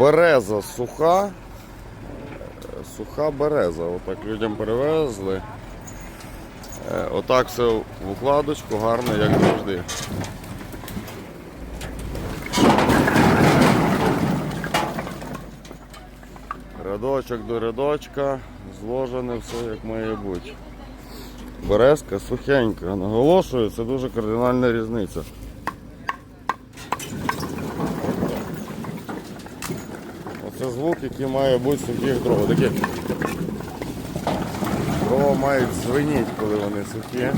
Береза суха. Суха береза. Отак людям перевезли. Е, Отак все в укладочку, гарно, як завжди. Рядочок до рядочка, зложене все як має бути. Березка сухенька. Наголошую, це дуже кардинальна різниця. Оце звук, який має бути сухих дров. Такі дрова мають звеніть, коли вони сухі.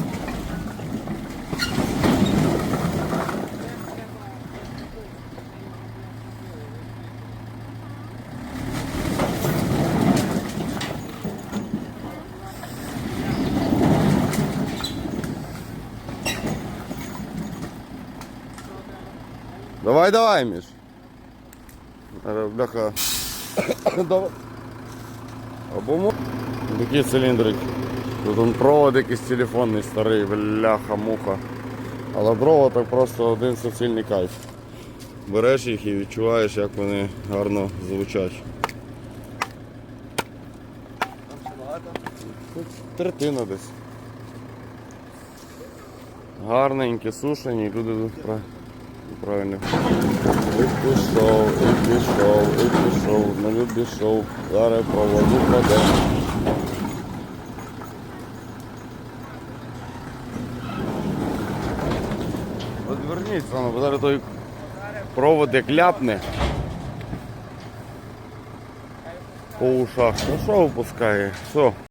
Давай, давай, Міш. Зараз, Бляха. Або Такі циліндрик. Тут он провод якийсь телефонний старий, бляха, муха. Але дрова так просто один суцільний кайф. Береш їх і відчуваєш, як вони гарно звучать. Тут третина десь. Гарненькі, сушені, люди тут правильно. І пішов, і пішов, і пішов, на любі шов, зараз проводу паде. Розверніться, ну, бо зараз той провод як ляпне. По ушах. Ну що випускає? Все.